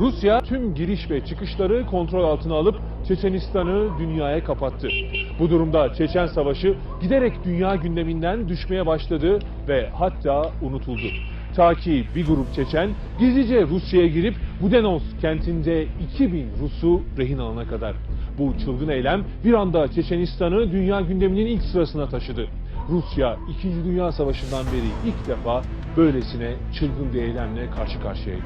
Rusya tüm giriş ve çıkışları kontrol altına alıp Çeçenistan'ı dünyaya kapattı. Bu durumda Çeçen Savaşı giderek dünya gündeminden düşmeye başladı ve hatta unutuldu. Ta ki bir grup Çeçen gizlice Rusya'ya girip Budenos kentinde 2000 Rus'u rehin alana kadar. Bu çılgın eylem bir anda Çeçenistan'ı dünya gündeminin ilk sırasına taşıdı. Rusya 2. Dünya Savaşı'ndan beri ilk defa böylesine çılgın bir eylemle karşı karşıyaydı.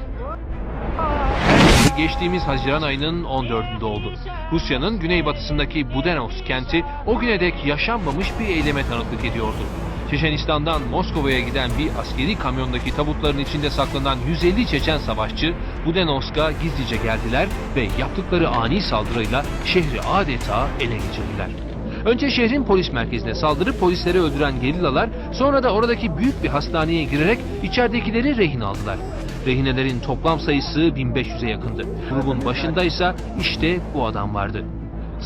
Geçtiğimiz Haziran ayının 14'ünde oldu. Rusya'nın güneybatısındaki Budenos kenti o güne dek yaşanmamış bir eyleme tanıklık ediyordu. Çeçenistan'dan Moskova'ya giden bir askeri kamyondaki tabutların içinde saklanan 150 Çeçen savaşçı Budenos'a gizlice geldiler ve yaptıkları ani saldırıyla şehri adeta ele geçirdiler. Önce şehrin polis merkezine saldırıp polisleri öldüren gerillalar sonra da oradaki büyük bir hastaneye girerek içeridekileri rehin aldılar. Rehinelerin toplam sayısı 1500'e yakındı. Grubun başında ise işte bu adam vardı.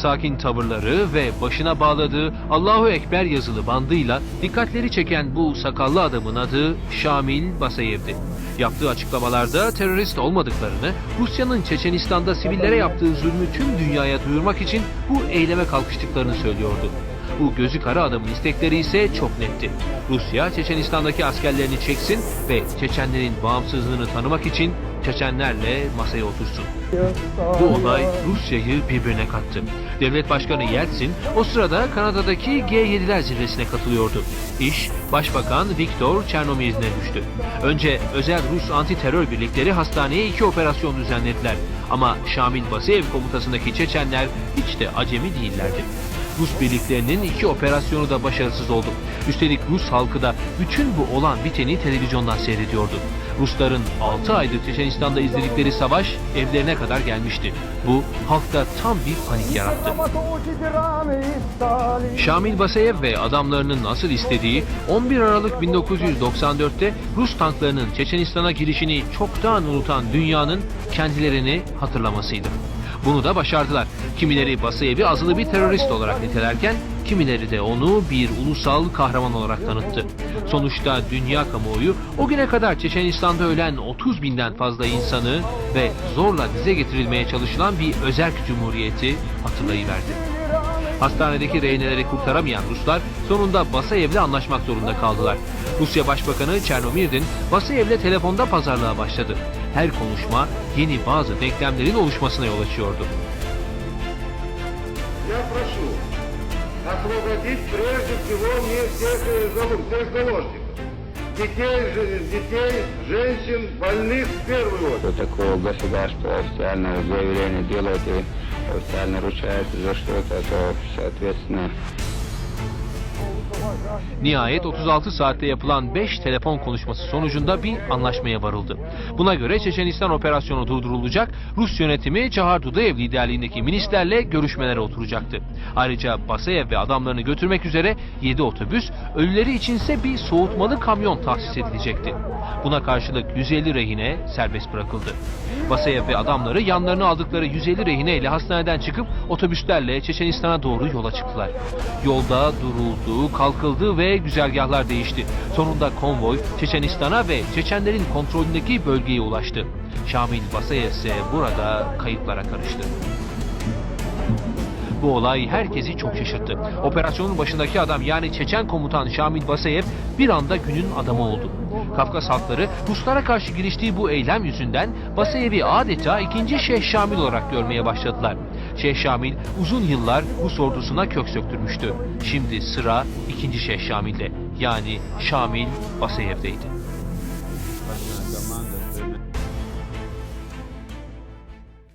Sakin tavırları ve başına bağladığı Allahu Ekber yazılı bandıyla dikkatleri çeken bu sakallı adamın adı Şamil Basayev'di. Yaptığı açıklamalarda terörist olmadıklarını, Rusya'nın Çeçenistan'da sivillere yaptığı zulmü tüm dünyaya duyurmak için bu eyleme kalkıştıklarını söylüyordu. Bu gözü kara adamın istekleri ise çok netti. Rusya Çeçenistan'daki askerlerini çeksin ve Çeçenlerin bağımsızlığını tanımak için Çeçenlerle masaya otursun. Bu olay Rusya'yı birbirine kattı. Devlet Başkanı Yeltsin o sırada Kanada'daki G7'ler zirvesine katılıyordu. İş Başbakan Viktor Çernomyrdin'e düştü. Önce özel Rus anti terör birlikleri hastaneye iki operasyon düzenlediler. Ama Şamil Basayev komutasındaki Çeçenler hiç de acemi değillerdi. Rus birliklerinin iki operasyonu da başarısız oldu. Üstelik Rus halkı da bütün bu olan biteni televizyondan seyrediyordu. Rusların 6 aydır Çeçenistan'da izledikleri savaş evlerine kadar gelmişti. Bu halkta tam bir panik yarattı. Şamil Basayev ve adamlarının asıl istediği 11 Aralık 1994'te Rus tanklarının Çeçenistan'a girişini çoktan unutan dünyanın kendilerini hatırlamasıydı. Bunu da başardılar. Kimileri Basayev'i azılı bir terörist olarak nitelerken kimileri de onu bir ulusal kahraman olarak tanıttı. Sonuçta dünya kamuoyu o güne kadar Çeçenistan'da ölen 30 binden fazla insanı ve zorla dize getirilmeye çalışılan bir özerk cumhuriyeti hatırlayıverdi. Hastanedeki rehineleri kurtaramayan Ruslar sonunda Basayev'le anlaşmak zorunda kaldılar. Rusya Başbakanı Çernomirdin Basayev'le telefonda pazarlığa başladı Her konuşma yeni bazı denklemlerin oluşmasına yol açıyordu. Я прошу освободить прежде всего мне всех, э, залог- всех заложников. Детей, же- детей, женщин, больных в первую очередь. что такого государства официального заявления делает и официально ручается за что-то, то, соответственно, Nihayet 36 saatte yapılan 5 telefon konuşması sonucunda bir anlaşmaya varıldı. Buna göre Çeçenistan operasyonu durdurulacak, Rus yönetimi Çahar Dudayev liderliğindeki minislerle görüşmelere oturacaktı. Ayrıca Basayev ve adamlarını götürmek üzere 7 otobüs, ölüleri içinse bir soğutmalı kamyon tahsis edilecekti. Buna karşılık 150 rehine serbest bırakıldı. Basayev ve adamları yanlarına aldıkları 150 rehine ile hastaneden çıkıp otobüslerle Çeçenistan'a doğru yola çıktılar. Yolda duruldu, kalkıldı ve güzergahlar değişti. Sonunda konvoy Çeçenistan'a ve Çeçenlerin kontrolündeki bölgeye ulaştı. Şamil Basayev ise burada kayıplara karıştı. Bu olay herkesi çok şaşırttı. Operasyonun başındaki adam yani Çeçen komutan Şamil Basayev bir anda günün adamı oldu. Kafkas halkları Ruslara karşı giriştiği bu eylem yüzünden Basayev'i adeta ikinci Şeyh Şamil olarak görmeye başladılar. Şehşamil uzun yıllar Rus ordusuna kök söktürmüştü. Şimdi sıra 2. Şehşamil'de yani Şamil Basayev'deydi.